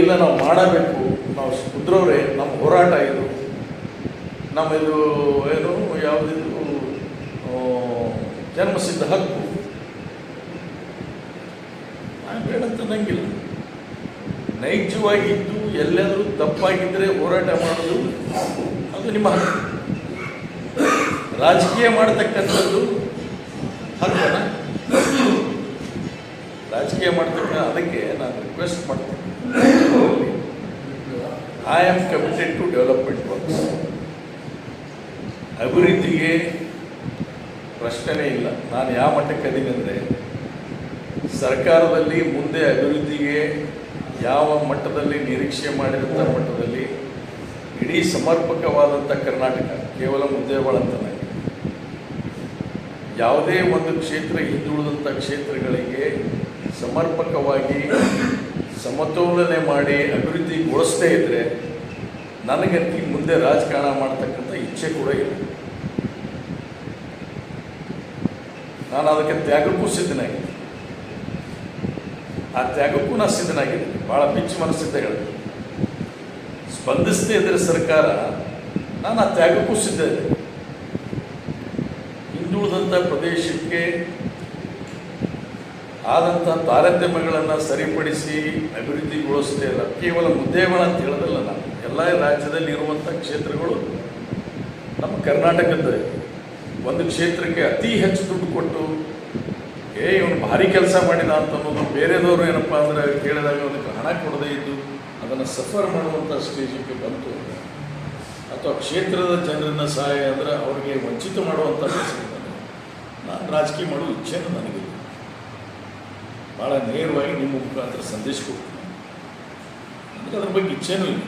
ಇಲ್ಲ, ನಾವು ಮಾಡಬೇಕು. ನಾವು ಸುದ್ರವ್ರೆ ನಮ್ಮ ಹೋರಾಟ ಇದು. ನಮ್ಮ ಇದು ಏನು, ಯಾವುದಿದು ಜನ್ಮಸಿದ್ಧ ಹಕ್ಕು. ನಾನು ಬೇಡಂತ ನಂಗಿಲ್ಲ ನೈಜವಾಗಿದ್ದು ಎಲ್ಲಾದರೂ ತಪ್ಪಾಗಿದ್ದರೆ ಹೋರಾಟ ಮಾಡೋದು ಅದು ನಿಮ್ಮ ಹಕ್ಕು. ರಾಜಕೀಯ ಮಾಡತಕ್ಕಂಥದ್ದು ಹಕ್ಕನ ರಾಜಕೀಯ ಮಾಡ್ತಕ್ಕ ಅದಕ್ಕೆ ನಾನು ರಿಕ್ವೆಸ್ಟ್ ಮಾಡ್ತೀನಿ. I am committed to development works ಅಭಿವೃದ್ಧಿಗೆ ಪ್ರಶ್ನೆನೇ ಇಲ್ಲ. ನಾನು ಯಾವ ಮಟ್ಟಕ್ಕೆ ಅದೀನಿ ಅಂದರೆ, ಸರ್ಕಾರದಲ್ಲಿ ಮುಂದೆ ಅಭಿವೃದ್ಧಿಗೆ ಯಾವ ಮಟ್ಟದಲ್ಲಿ ನಿರೀಕ್ಷೆ ಮಾಡಿದಂಥ ಮಟ್ಟದಲ್ಲಿ ಇಡೀ ಸಮರ್ಪಕವಾದಂಥ ಕರ್ನಾಟಕ, ಕೇವಲ ಮುದ್ದೇಬಾಳಂತಲ್ಲ ಯಾವುದೇ ಒಂದು ಕ್ಷೇತ್ರ ಹಿಂದುಳಿದಂಥ ಕ್ಷೇತ್ರಗಳಿಗೆ ಸಮರ್ಪಕವಾಗಿ ಸಮತೋಲನೆ ಮಾಡಿ ಅಭಿವೃದ್ಧಿಗೊಳಿಸದೇ ಇದ್ದರೆ ನನಗಂತೂ ಮುಂದೆ ರಾಜಕಾರಣ ಮಾಡ್ತಕ್ಕಂಥ ಇಚ್ಛೆ ಕೂಡ ಇಲ್ಲ. ನಾನು ಅದಕ್ಕೆ ತ್ಯಾಗಕ್ಕೂ ಸಿದ್ಧನಾಗಿದ್ದೆ. ಆ ತ್ಯಾಗಕ್ಕೂ ನಾನು ಸಿದ್ಧನಾಗಿದ್ದೆ. ಭಾಳ ಬಿಚ್ಚು ಮನಸ್ಸಿದ್ದ ಹೇಳಿದೆ. ಸ್ಪಂದಿಸದೇ ಇದ್ದರೆ ಸರ್ಕಾರ, ನಾನು ಆ ತ್ಯಾಗಕ್ಕೂ ಸಿದ್ಧ ಇದ್ದೆ. ಹಿಂದುಳಿದಂಥ ಪ್ರದೇಶಕ್ಕೆ ಆದಂಥ ತಾರತಮ್ಯಗಳನ್ನು ಸರಿಪಡಿಸಿ ಅಭಿವೃದ್ಧಿಗೊಳಿಸದೇ ಇಲ್ಲ. ಕೇವಲ ಮುದ್ದೇವನ ಅಂತ ಹೇಳೋದಲ್ಲ ನಾನು. ಎಲ್ಲ ರಾಜ್ಯದಲ್ಲಿ ಇರುವಂಥ ಕ್ಷೇತ್ರಗಳು ನಮ್ಮ ಕರ್ನಾಟಕದ ಒಂದು ಕ್ಷೇತ್ರಕ್ಕೆ ಅತಿ ಹೆಚ್ಚು ದುಡ್ಡು ಕೊಟ್ಟು, ಏ, ಇವನು ಭಾರಿ ಕೆಲಸ ಮಾಡಿದ ಅಂತ ಅನ್ನೋದು ಬೇರೆದವರು ಏನಪ್ಪ ಅಂದರೆ ಕೇಳಿದಾಗ ಅದಕ್ಕೆ ಹಣ ಕೊಡದೇ ಇದ್ದು ಅದನ್ನು ಸಫರ್ ಮಾಡುವಂಥ ಸ್ಟೇಜಿಗೆ ಬಂತು. ಅಥವಾ ಕ್ಷೇತ್ರದ ಜನರನ್ನ ಸಹಾಯ ಅಂದರೆ ಅವರಿಗೆ ವಂಚಿತ ಮಾಡುವಂಥ ನಾನು ರಾಜಕೀಯ ಮಾಡೋ ಇಚ್ಛೆನೂ ನನಗಿಲ್ಲ. ಭಾಳ ನೇರವಾಗಿ ನಿಮ್ಮ ಮುಖಾಂತರ ಸಂದೇಶ ಕೊಡ್ತೀನಿ. ನನಗೆ ಅದ್ರ ಬಗ್ಗೆ ಇಚ್ಛೆನೂ ಇಲ್ಲ.